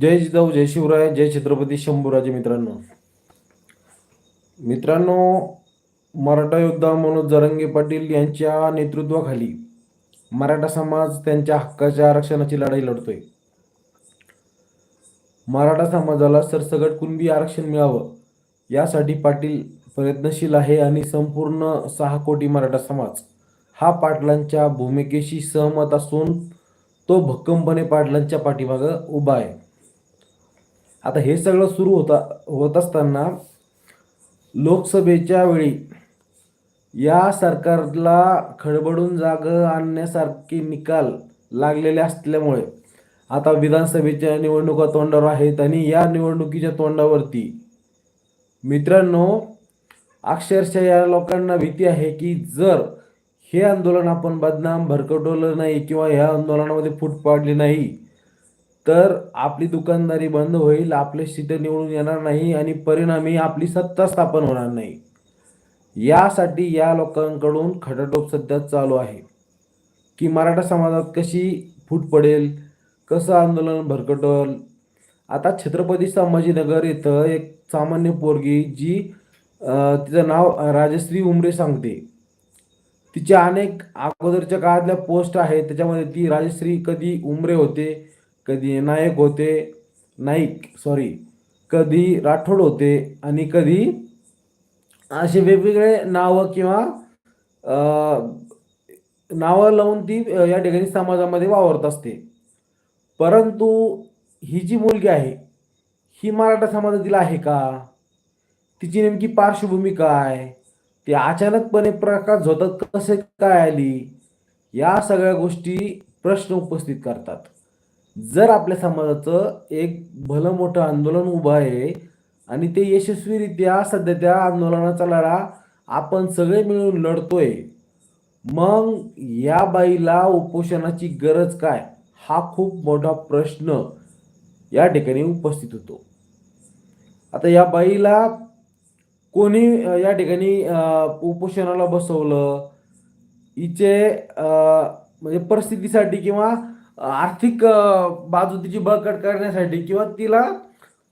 जय जिजाऊ जय शिवराय जय छत्रपती शंभूराजे मित्रांनो. मित्रांनो मराठा योद्धा मनोज जरंगे पाटील यांच्या नेतृत्वाखाली मराठा समाज त्यांच्या हक्काच्या आरक्षणाची लढाई लढतोय. मराठा समाजाला सरसगट कुणबी आरक्षण मिळावं यासाठी पाटील प्रयत्नशील आहे आणि संपूर्ण सहा कोटी मराठा समाज हा पाटलांच्या भूमिकेशी सहमत असून तो भक्कमपणे पाटलांच्या पाठीमागं उभा आहे. आता हे सगळं सुरू होता होत असताना लोकसभेच्या वेळी या सरकारला खडबडून जाग आणण्यासारखे निकाल लागलेले असल्यामुळे आता विधानसभेच्या निवडणुका तोंडावर आहेत आणि या निवडणुकीच्या तोंडावरती मित्रांनो अक्षरशः या लोकांना भीती आहे की जर हे आंदोलन आपण बदनाम भरकटवलं नाही किंवा ह्या आंदोलनामध्ये फूट पाडली नाही तर आपली दुकानदारी बंद होईल आपले सीटं निवडून येणार नाही आणि परिणामी आपली सत्ता स्थापन होणार नाही. यासाठी या लोकांकडून खटाटोप सध्या चालू आहे. की मराठा समाजात कशी फूट पडेल कसं आंदोलन भरकटल? आता छत्रपती संभाजीनगर इथं एक सामान्य पोरगी जी तिचं नाव राजश्री उमरे सांगते. तिच्या अनेक अगोदरच्या काळातल्या पोस्ट आहेत त्याच्यामध्ये ती राजश्री कधी उमरे होते कधी नायक होते नाईक सॉरी कधी राठोड होते आणि कधी असे वेगवेगळे नावं किंवा नावं लावून ती या ठिकाणी समाजामध्ये वावरत असते. परंतु ही जी मुलगी आहे ही मराठा समाजातील आहे का? तिची नेमकी पार्श्वभूमी काय? ती अचानकपणे प्रकाश होतात कसे काय आली? या सगळ्या गोष्टी प्रश्न उपस्थित करतात. जर आपल्या समाजाचं एक भलं मोठं आंदोलन उभं आहे आणि ते यशस्वीरित्या सध्या त्या आंदोलनाचा लढा आपण सगळे मिळून लढतोय मग या बाईला उपोषणाची गरज काय? हा खूप मोठा प्रश्न या ठिकाणी उपस्थित होतो. आता या बाईला कोणी या ठिकाणी उपोषणाला बसवलं हिचे म्हणजे परिस्थितीसाठी किंवा आर्थिक बाजू तिची बळकट करण्यासाठी किंवा तिला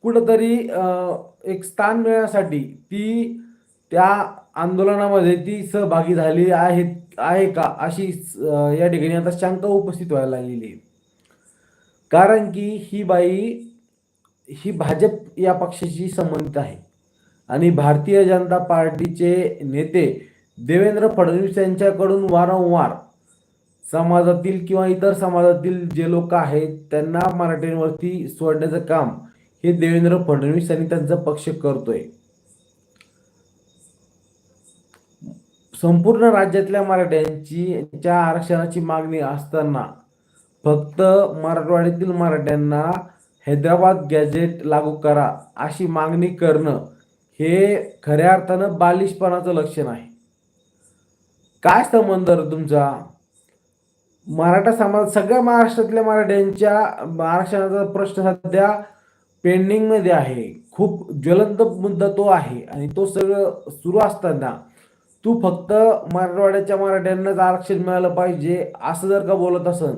कुठंतरी एक स्थान मिळण्यासाठी ती त्या आंदोलनामध्ये ती सहभागी झाली आहे आहे का अशी या ठिकाणी आता शंका उपस्थित व्हायला लागलेली आहे. कारण की ही बाई ही भाजप या पक्षाशी संबंधित आहे. आणि भारतीय जनता पार्टीचे नेते देवेंद्र फडणवीस यांच्याकडून वारंवार समाजातील किंवा इतर समाजातील जे लोक आहेत त्यांना मराठ्यांवरती सोडण्याचं काम हे देवेंद्र फडणवीस आणि त्यांचा पक्ष करतोय. संपूर्ण राज्यातल्या मराठ्यांची आरक्षणाची मागणी असताना फक्त मराठवाड्यातील मराठ्यांना हैदराबाद गॅजेट लागू करा अशी मागणी करणं हे खऱ्या अर्थानं बालिशपणाचं लक्षण आहे. काय संबंध तुमचा? मराठा समाज सगळ्या महाराष्ट्रातल्या मराठ्यांच्या आरक्षणाचा प्रश्न सध्या पेंडिंगमध्ये आहे. खूप ज्वलंत मुद्दा तो आहे आणि तो सगळं सुरू असताना तू फक्त मराठवाड्याच्या मराठ्यांनाच आरक्षण मिळालं पाहिजे असं जर का बोलत असन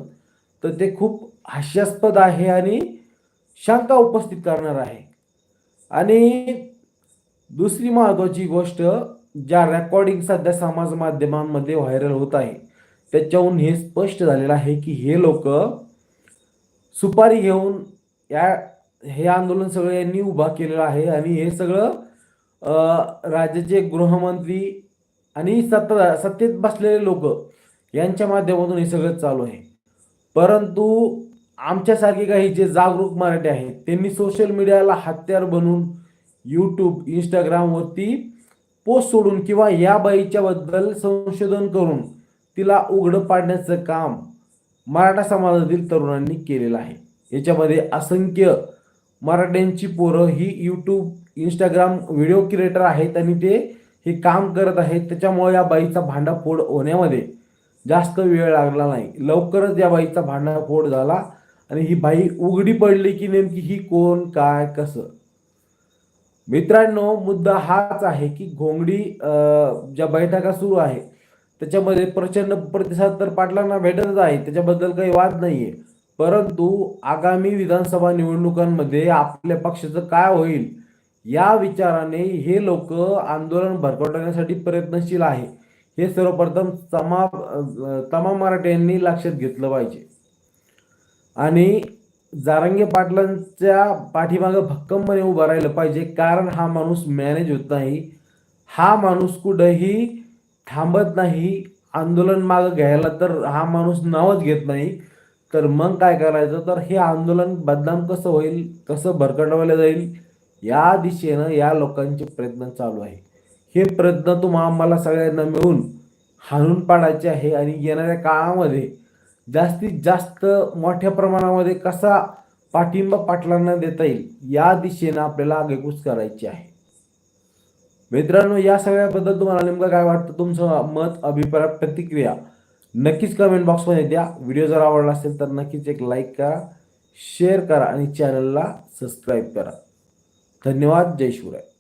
तर ते खूप हास्यास्पद आहे आणि शंका उपस्थित करणार आहे. आणि दुसरी महत्त्वाची गोष्ट ज्या रेकॉर्डिंग सध्या समाज माध्यमांमध्ये व्हायरल होत आहे त्याच्याहून हे स्पष्ट झालेलं आहे की हे लोक सुपारी घेऊन या हे आंदोलन सगळं यांनी उभा केलेलं आहे आणि हे सगळं राज्याचे गृहमंत्री आणि सत्ता सत्तेत बसलेले लोक यांच्या माध्यमातून हे सगळं चालू आहे. परंतु आमच्यासारखे काही जे जागरूक मराठी आहेत त्यांनी सोशल मीडियाला हत्यार बनवून यूट्यूब इंस्टाग्रामवरती पोस्ट सोडून किंवा या बाईच्याबद्दल संशोधन करून तिला उघडं पाडण्याचं काम मराठा समाजातील तरुणांनी केलेलं आहे. याच्यामध्ये असंख्य मराठ्यांची पोरं ही यूट्यूब इंस्टाग्राम व्हिडिओ क्रिएटर आहेत आणि ते हे काम करत आहेत. त्याच्यामुळे या बाईचा भांडाफोड होण्यामध्ये जास्त वेळ लागला नाही. लवकरच या बाईचा भांडाफोड झाला आणि ही बाई उघडी पडली की नेमकी ही कोण काय कसं? मित्रांनो मुद्दा हाच आहे की घोंगडी ज्या बैठका सुरू आहे त्याच्यामध्ये प्रचंड प्रतिसाद तर पाटलांना भेटतच आहे त्याच्याबद्दल काही वाद नाहीये. परंतु आगामी विधानसभा निवडणुकांमध्ये आपल्या पक्षाचं काय होईल या विचाराने हे लोक आंदोलन भरकटवण्यासाठी प्रयत्नशील आहे. हे सर्वप्रथम तमाम तमाम मराठ्यांनी लक्षात घेतलं पाहिजे. आणि जारंगे पाटलांच्या पाठीमागं भक्कमपणे उभं राहिलं पाहिजे कारण हा माणूस मॅनेज होत नाही. हा माणूस कुठंही थांबत नाही आंदोलन मागं घ्यायला तर हा माणूस नावच घेत नाही. तर मग काय करायचं? तर हे आंदोलन बदनाम कसं होईल कसं भरकटवलं जाईल या दिशेनं या लोकांचे प्रयत्न चालू आहे. हे प्रयत्न तुम्हा आम्हाला सगळ्यांना मिळून हाणून पाडायचे आहे आणि येणाऱ्या काळामध्ये जास्तीत जास्त मोठ्या प्रमाणामध्ये कसा पाठिंबा पाटलांना देता येईल या दिशेनं आपल्याला आगेकूच करायची आहे. मित्रांनो या सगळ्याबद्दल तुम्हाला नेमकं काय वाटतं? तुमचं मत अभिप्राय प्रतिक्रिया नक्कीच कमेंट बॉक्समध्ये द्या. व्हिडिओ जर आवडला असेल तर नक्कीच एक लाईक करा शेअर करा आणि चॅनलला सबस्क्राईब करा. धन्यवाद. जय शिवराय.